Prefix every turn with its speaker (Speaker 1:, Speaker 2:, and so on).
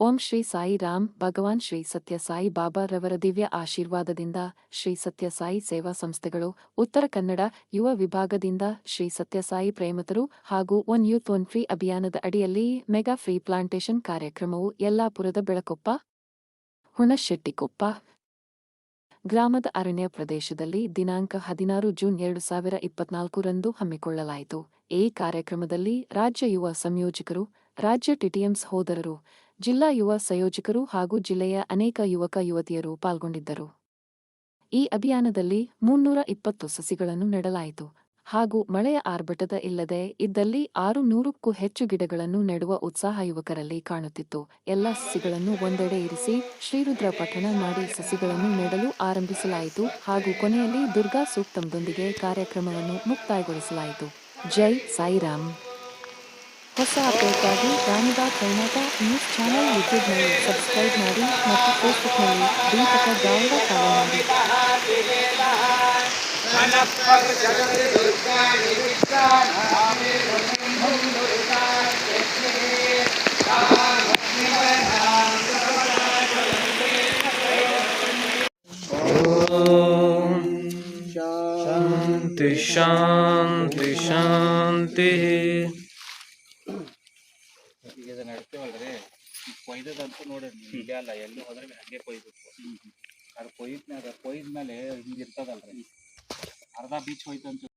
Speaker 1: ಓಂ ಶ್ರೀ ಸಾಯಿ ರಾಮ್, ಭಗವಾನ್ ಶ್ರೀ ಸತ್ಯ ಸಾಯಿ ಬಾಬಾ ರವರ ದಿವ್ಯ ಆಶೀರ್ವಾದದಿಂದ ಶ್ರೀ ಸತ್ಯ ಸಾಯಿ ಸೇವಾ ಸಂಸ್ಥೆಗಳು, ಉತ್ತರ ಕನ್ನಡ ಯುವ ವಿಭಾಗದಿಂದ ಶ್ರೀ ಸತ್ಯ ಸಾಯಿ ಪ್ರೇಮತರು ಹಾಗೂ ಒನ್ ಯೂತ್ ಒನ್ ಫ್ರೀ ಅಭಿಯಾನದ ಅಡಿಯಲ್ಲಿ ಮೆಗಾ ಫ್ರೀ ಪ್ಲಾಂಟೇಶನ್ ಕಾರ್ಯಕ್ರಮವು ಯಲ್ಲಾಪುರದ ಬೆಳಕೊಪ್ಪ, ಹುಣಶೆಟ್ಟಿಕೊಪ್ಪ, ಗ್ರಾಮದ ಅರಣ್ಯ ಪ್ರದೇಶದಲ್ಲಿ ದಿನಾಂಕ ಹದಿನಾರು ಜೂನ್ ಎರಡು ಸಾವಿರ ಇಪ್ಪತ್ನಾಲ್ಕರಂದು ಹಮ್ಮಿಕೊಳ್ಳಲಾಯಿತು. ಈ ಕಾರ್ಯಕ್ರಮದಲ್ಲಿ ರಾಜ್ಯ ಯುವ ಸಂಯೋಜಕರು, ರಾಜ್ಯ ಟಿಟಿಎಂಸ್ ಹೋದರರು ಜಿಲ್ಲಾ ಯುವ ಸಂಯೋಜಕರು ಹಾಗೂ ಜಿಲ್ಲೆಯ ಅನೇಕ ಯುವಕ ಯುವತಿಯರು ಪಾಲ್ಗೊಂಡಿದ್ದರು. ಈ ಅಭಿಯಾನದಲ್ಲಿ ಮುನ್ನೂರ ಇಪ್ಪತ್ತು ಸಸಿಗಳನ್ನು ನೆಡಲಾಯಿತು. ಹಾಗೂ ಮಳೆಯ ಆರ್ಭಟದ ಇಲ್ಲದೆ ಇದ್ದಲ್ಲಿ ಆರು ನೂರಕ್ಕೂ ಹೆಚ್ಚು ಗಿಡಗಳನ್ನು ನೆಡುವ ಉತ್ಸಾಹ ಯುವಕರಲ್ಲಿ ಕಾಣುತ್ತಿತ್ತು. ಎಲ್ಲ ಸಸಿಗಳನ್ನು ಒಂದೆಡೆ ಇರಿಸಿ ಶ್ರೀರುದ್ರ ಪಠಣ ಮಾಡಿ ಸಸಿಗಳನ್ನು ನೆಡಲು ಆರಂಭಿಸಲಾಯಿತು ಹಾಗೂ ಕೊನೆಯಲ್ಲಿ ದುರ್ಗಾ ಸೂಕ್ತಂದೊಂದಿಗೆ ಕಾರ್ಯಕ್ರಮವನ್ನು ಮುಕ್ತಾಯಗೊಳಿಸಲಾಯಿತು. ಜೈ ಸಾಯಿರಾಮ್. ಹೊಸ ಅಪ್ಡೇಟ್ಗಾಗಿ ಕರ್ನಾಟಕ ನ್ಯೂಸ್ ಚಾನೆಲ್ ಯೂಟ್ಯೂಬ್ನಲ್ಲಿ ಸಬ್ಸ್ಕ್ರೈಬ್ ಮಾಡಿ ಮತ್ತು ಫೇಸ್ಬುಕ್ನಲ್ಲಿ ದೀಪಕ ಗಾವಡ ಫಾಲೋ ಮಾಡಿ
Speaker 2: शांति शांति शांति
Speaker 3: ಈಗ ಇದನ್ನ ಅಡ್ತೇವಲ್ರಿ ಕೊಯ್ದದಂತೂ ನೋಡ್ರಿ ಇಲ್ಲ ಅಲ್ಲ ಎಲ್ಲಿ ಹೋದ್ರೆ ಹಂಗೆ ಕೊಯ್ಬೇಕು. ಅದು ಕೊಯ್ದ ಕೊಯ್ದ್ಮೇಲೆ ಹಿಂಗೆ ಇರ್ತದಲ್ರಿ ಅರ್ಧ ಬೀಚ್ ಹೋಯ್ತಂತ